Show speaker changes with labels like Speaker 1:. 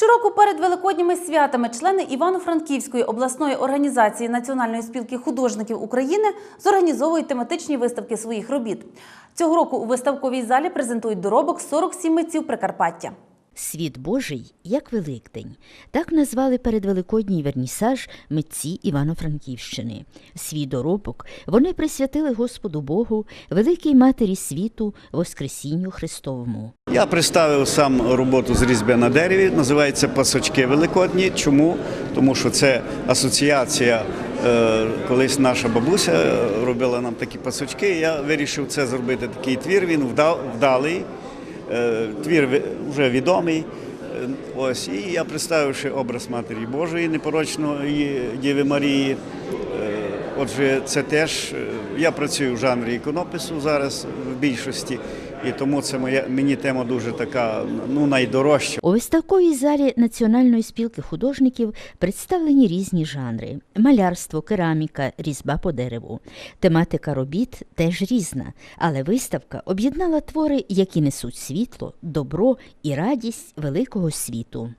Speaker 1: Щороку перед великодніми святами члени Івано-Франківської обласної організації Національної спілки художників України зорганізовують тематичні виставки своїх робіт. Цього року у виставковій залі презентують доробок 47 митців Прикарпаття.
Speaker 2: Світ Божий як Великдень. Так назвали передвеликодній вернісаж митці Івано-Франківщини. Свій доробок вони присвятили Господу Богу, великій матері світу, Воскресінню Христовому.
Speaker 3: Я представив сам роботу з різьби на дереві. Називається Пасочки Великодні. Чому? Тому що це асоціація. е, Колись наша бабуся е, робила нам такі пасочки. Я вирішив це зробити такий твір. Він вдалий. Е, Твір вже відомий. Е, Ось і я представивши образ Матері Божої, непорочної Діви Марії. Отже, це теж е, я працюю в жанрі іконопису зараз в більшості, і тому це моя мені тема дуже така ну найдорожча.
Speaker 2: У виставковій залі Національної спілки художників представлені різні жанри: малярство, кераміка, різьба по дереву. Тематика робіт теж різна, але виставка об'єднала твори, які несуть світло, добро і радість великого світу.